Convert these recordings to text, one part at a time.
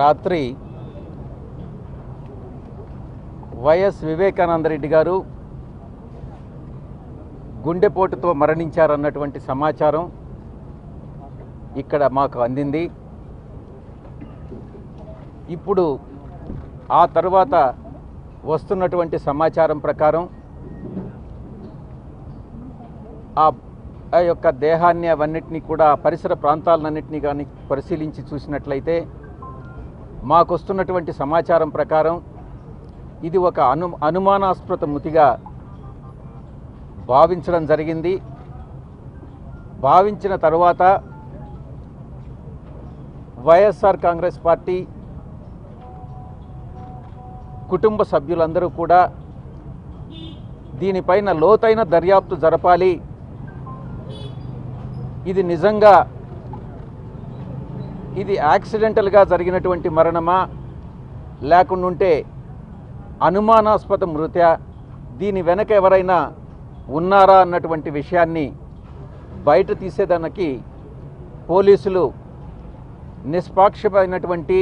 రాత్రి వైఎస్ వివేకానంద రెడ్డి గారు గుండెపోటుతో మరణించారన్నటువంటి సమాచారం ఇక్కడ మాకు అందింది. ఇప్పుడు ఆ తర్వాత వస్తున్నటువంటి సమాచారం ప్రకారం ఆ ఆ యొక్క దేహాన్ని అవన్నిటినీ కూడా పరిసర ప్రాంతాలన్నింటినీ కానీ పరిశీలించి చూసినట్లయితే మాకు వస్తున్నటువంటి సమాచారం ప్రకారం ఇది ఒక అను అనుమానాస్పద మృతిగా భావించడం జరిగింది. భావించిన తరువాత వైఎస్ఆర్ కాంగ్రెస్ పార్టీ కుటుంబ సభ్యులందరూ కూడా దీనిపైన లోతైన దర్యాప్తు జరపాలి. ఇది నిజంగా ఇది యాక్సిడెంటల్గా జరిగినటువంటి మరణమా? లేకుండుంటే అనుమానాస్పద మృత్య? దీని వెనక ఎవరైనా ఉన్నారా అన్నటువంటి విషయాన్ని బయట తీసేదానికి పోలీసులు నిష్పాక్షమైనటువంటి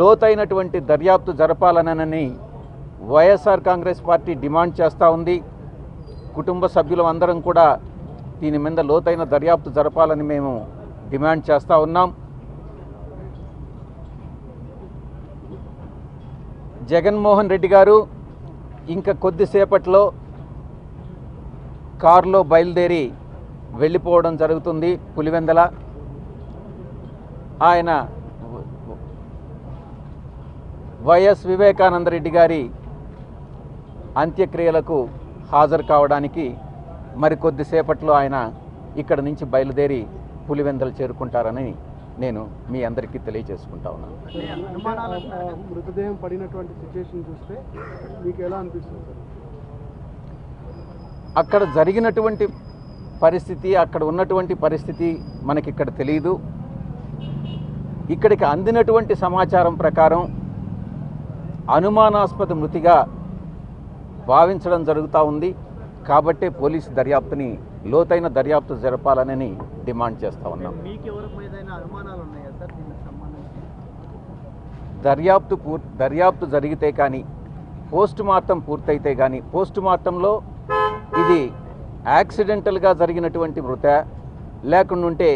లోతైనటువంటి దర్యాప్తు జరపాలనని వైఎస్ఆర్ కాంగ్రెస్ పార్టీ డిమాండ్ చేస్తూ ఉంది. కుటుంబ సభ్యులు అందరం కూడా దీని మీద లోతైన దర్యాప్తు జరపాలని మేము డిమాండ్ చేస్తూ ఉన్నాం. జగన్మోహన్ రెడ్డి గారు ఇంకా కొద్దిసేపట్లో కారులో బయలుదేరి వెళ్ళిపోవడం జరుగుతుంది పులివెందల. ఆయన వైఎస్ వివేకానందరెడ్డి గారి అంత్యక్రియలకు హాజరు కావడానికి మరి కొద్దిసేపట్లో ఆయన ఇక్కడ నుంచి బయలుదేరి పులివెందలు చేరుకుంటారని నేను మీ అందరికీ తెలియజేసుకుంటా ఉన్నాను. మృతదేహం పడినటువంటి సిచ్యుయేషన్ చూస్తే మీకు ఎలా అనిపిస్తుంది సార్? అక్కడ జరిగినటువంటి పరిస్థితి అక్కడ ఉన్నటువంటి పరిస్థితి మనకి ఇక్కడ తెలియదు ఇక్కడికి అందినటువంటి సమాచారం ప్రకారం అనుమానాస్పద మృతిగా భావించడం జరుగుతూ ఉంది. కాబట్టే పోలీసు దర్యాప్తుని లోతైన దర్యాప్తు జరపాలని డిమాండ్ చేస్తూ ఉన్నాం. దర్యాప్తు పూర్ దర్యాప్తు జరిగితే కానీ పోస్ట్ మార్టం పూర్తయితే కానీ పోస్ట్ మార్టంలో ఇది యాక్సిడెంటల్గా జరిగినటువంటి మృత లేకుండుంటే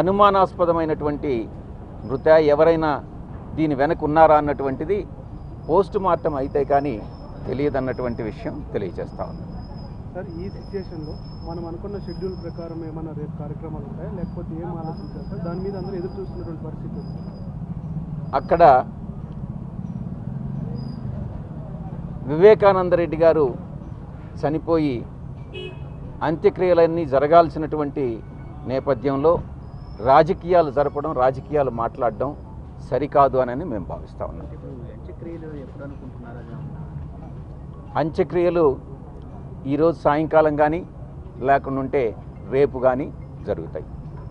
అనుమానాస్పదమైనటువంటి మృత ఎవరైనా దీని వెనక ఉన్నారా అన్నటువంటిది పోస్ట్ మార్టం అయితే కానీ తెలియదన్నటువంటి విషయం తెలియజేస్తా ఉన్నాం. సార్ ఈ సిచ్యుయేషన్లో మనం అనుకున్న షెడ్యూల్ ప్రకారం ఏమైనా రేపు కార్యక్రమాలు ఉంటాయా? లేకపోతే ఏం ఆలోచించారు సార్? దాని మీద అందరూ ఎదురు చూస్తున్నటువంటి పరిస్థితి ఉంది అక్కడ వివేకానందరెడ్డి గారు చనిపోయి అంత్యక్రియలన్నీ జరగాల్సినటువంటి నేపథ్యంలో రాజకీయాలు జరపడం రాజకీయాలు మాట్లాడడం సరికాదు అని మేము భావిస్తా ఉన్నాం. ఇప్పుడు అంత్యక్రియలు ఎప్పుడు అనుకుంటున్నారా? అంత్యక్రియలు ఈరోజు సాయంకాలం కానీ లేకుంటే రేపు కానీ జరుగుతాయి.